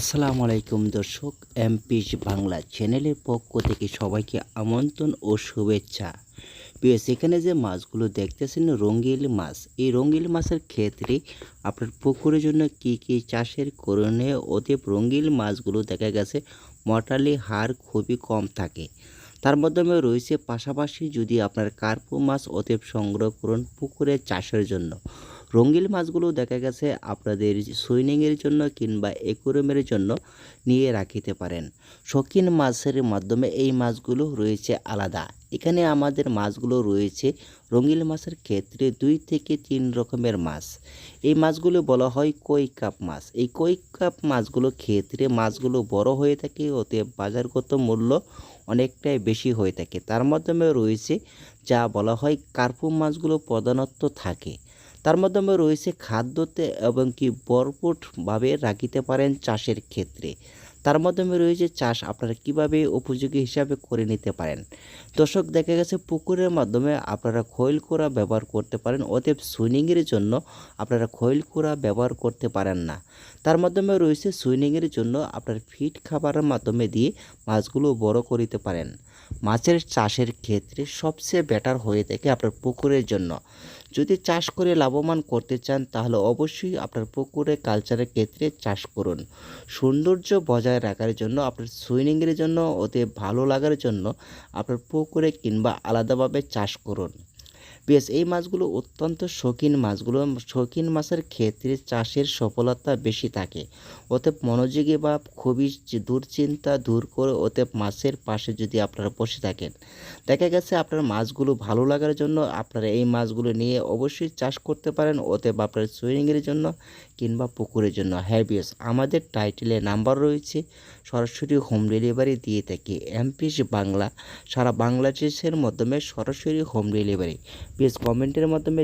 আসসালামু আলাইকুম দর্শক, এমপিস বাংলা চ্যানেলের পক্ষ থেকে সবাইকে আমন্ত্রণ ও শুভেচ্ছা। বিএস এখানে যে মাছগুলো দেখতেছেন রঙ্গিল মাছ। এই রঙ্গিল মাছের ক্ষেত্রে আপনার পুকুরের জন্য কি কি চাষের করণীয়? অতএব রঙ্গিল মাছগুলো দেখা গেছে মর্টালি হার খুবই কম থাকে। তার মাধ্যমে রয়েছে পাশাপাশি যদি আপনার কার্পু মাছ অতএব সংগ্রহ করুন পুকুরে চাষের জন্য। রঙ্গিল মাছগুলো দেখা গেছে আপনাদের সুইনিংয়ের জন্য কিংবা একুরিয়ামের জন্য নিয়ে রাখিতে পারেন। শৌখিন মাছের মাধ্যমে এই মাছগুলো রয়েছে আলাদা। এখানে আমাদের মাছগুলো রয়েছে রঙিল মাছের ক্ষেত্রে দুই থেকে তিন রকমের মাছ। এই মাছগুলো বলা হয় কই কাপ মাছ। এই কই কাপ মাছগুলো ক্ষেত্রে মাছগুলো বড় হয়ে থাকে ওতে বাজারগত মূল্য অনেকটাই বেশি হয়ে থাকে। তার মাধ্যমে রয়েছে যা বলা হয় কার্পু মাছগুলো প্রধানত থাকে। তার মাধ্যমে রয়েছে খাদ্যতে এবং কি ভরপুরভাবে রাখিতে পারেন চাষের ক্ষেত্রে। তার মাধ্যমে রয়েছে চাষ। আপনারা কীভাবে উপযোগী হিসাবে করে নিতে পারেন? দর্শক, দেখা গেছে পুকুরের মাধ্যমে আপনারা খৈল কুড়া ব্যবহার করতে পারেন, অতএব সুইনিংয়ের জন্য আপনারা খৈল কুড়া ব্যবহার করতে পারেন না। তার মাধ্যমে রয়েছে সুইনিংয়ের জন্য আপনার ফিট খাবারের মাধ্যমে দিয়ে মাছগুলো বড় করিতে পারেন। মাছের চাষের ক্ষেত্রে সবচেয়ে বেটার হয়ে থাকে আপনার পুকুরের জন্য। যদি চাষ করে লাভবান করতে চান, তাহলে অবশ্যই আপনার পুকুরে কালচারের ক্ষেত্রে চাষ করুন। সৌন্দর্য বজায় রাখার জন্য, আপনার সুইমিংয়ের জন্য ওতে ভালো লাগার জন্য আপনার পুকুরে কিংবা আলাদাভাবে চাষ করুন। বেশ, এই মাছগুলো অত্যন্ত শৌখিন মাছগুলো শৌখিন মাছের ক্ষেত্রে চাষের সফলতা বেশি থাকে। অতএব মনোযোগী বা খুবই দুশ্চিন্তা দূর করে অতএব মাছের পাশে যদি আপনারা বসে থাকেন, দেখা গেছে আপনার মাছগুলো ভালো লাগার জন্য আপনারা এই মাছগুলো নিয়ে অবশ্যই চাষ করতে পারেন। অতএব আপনার সুইমিংয়ের জন্য কিংবা পুকুরের জন্য। হ্যাঁ বিয়স আমাদের টাইটেলে নাম্বার রয়েছে। সরাসরি হোম ডেলিভারি দিয়ে থাকি। এমপিস বাংলা, সারা বাংলাদেশের মাধ্যমে সরাসরি হোম ডেলিভারি। প্লিজ কমেন্টের মাধ্যমে